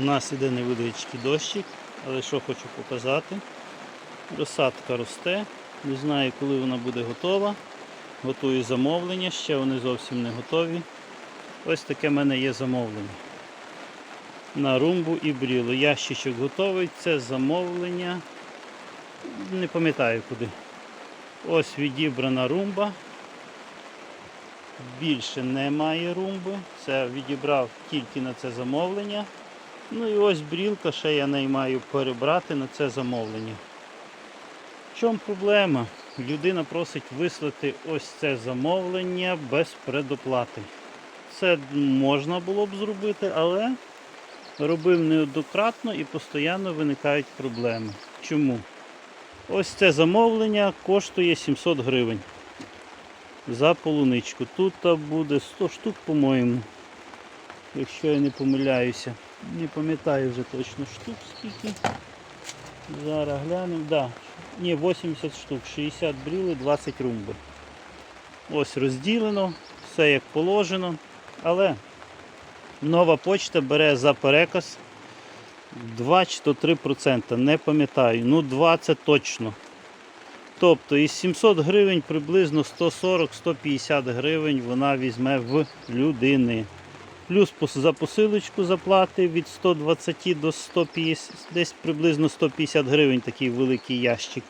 У нас іде невеличкий дощик, але що хочу показати. Розсадка росте. Не знаю, коли вона буде готова. Готую замовлення, ще вони зовсім не готові. Ось таке в мене є замовлення. На румбу і брілу. Ящичок готовий. Це замовлення. Не пам'ятаю куди. Ось відібрана румба. Більше немає румби. Це відібрав тільки на це замовлення. Ну і ось брілка, ще я неї маю перебрати на це замовлення. В чому проблема? Людина просить вислати ось це замовлення без предоплати. Це можна було б зробити, але робив неоднократно і постійно виникають проблеми. Чому? Ось це замовлення коштує 700 гривень за полуничку. Тут буде 100 штук, по-моєму, якщо я не помиляюся. Не пам'ятаю вже точно штук скільки. Зараз глянемо. Да. Ні, 80 штук, 60 бріли, 20 румби. Ось розділено, все як положено. Але нова почта бере за переказ 2 чи то 3%, не пам'ятаю. Ну 20 точно. Тобто із 700 гривень приблизно 140-150 гривень вона візьме в людини. Плюс за посилочку заплати від 120 до 150, десь приблизно 150 гривень такий великий ящик.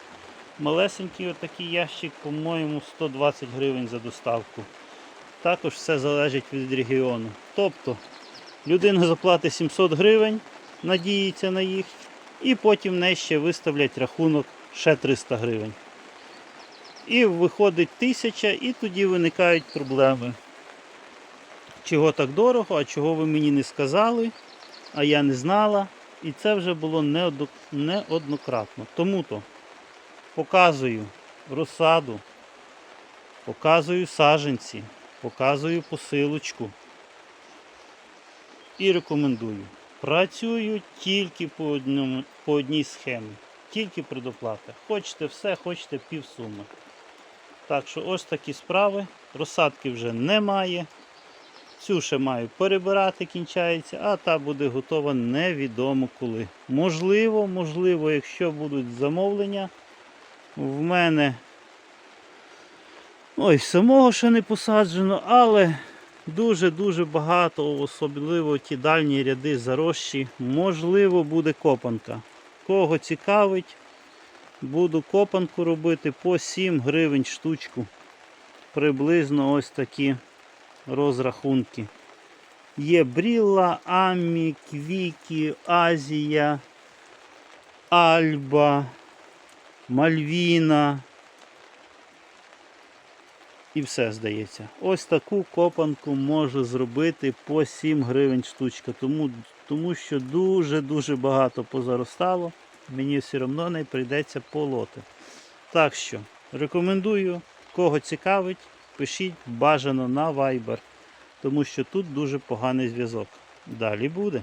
Малесенький отакий ящик, по-моєму, 120 гривень за доставку. Також все залежить від регіону. Тобто людина заплатить 700 гривень, надіється на їх, і потім в неї ще виставлять рахунок ще 300 гривень. І виходить 1000, і тоді виникають проблеми. Чого так дорого, а чого ви мені не сказали, а я не знала. І це вже було неоднократно. Тому-то показую розсаду, показую саженці, показую посилочку і рекомендую. Працюю тільки по, одному, по одній схемі, тільки предоплата. Хочете все, хочете півсуми. Так що ось такі справи. Розсадки вже немає. Цю ще маю перебирати, кінчається, а та буде готова невідомо коли. Можливо, можливо, якщо будуть замовлення, в мене ой, самого ще не посаджено, але дуже-дуже багато, особливо ті дальні ряди зарощі, можливо, буде копанка. Кого цікавить, буду копанку робити по 7 гривень штучку. Приблизно ось такі розрахунки. Є Брілла, Амі, Квікі, Азія, Альба, Мальвіна. І все здається. Ось таку копанку можу зробити по 7 гривень штучка. Тому, тому що дуже-дуже багато позаростало. Мені все одно не прийдеться полоти. Так що рекомендую, кого цікавить, пишіть бажано на Viber, тому що тут дуже поганий зв'язок. Далі буде.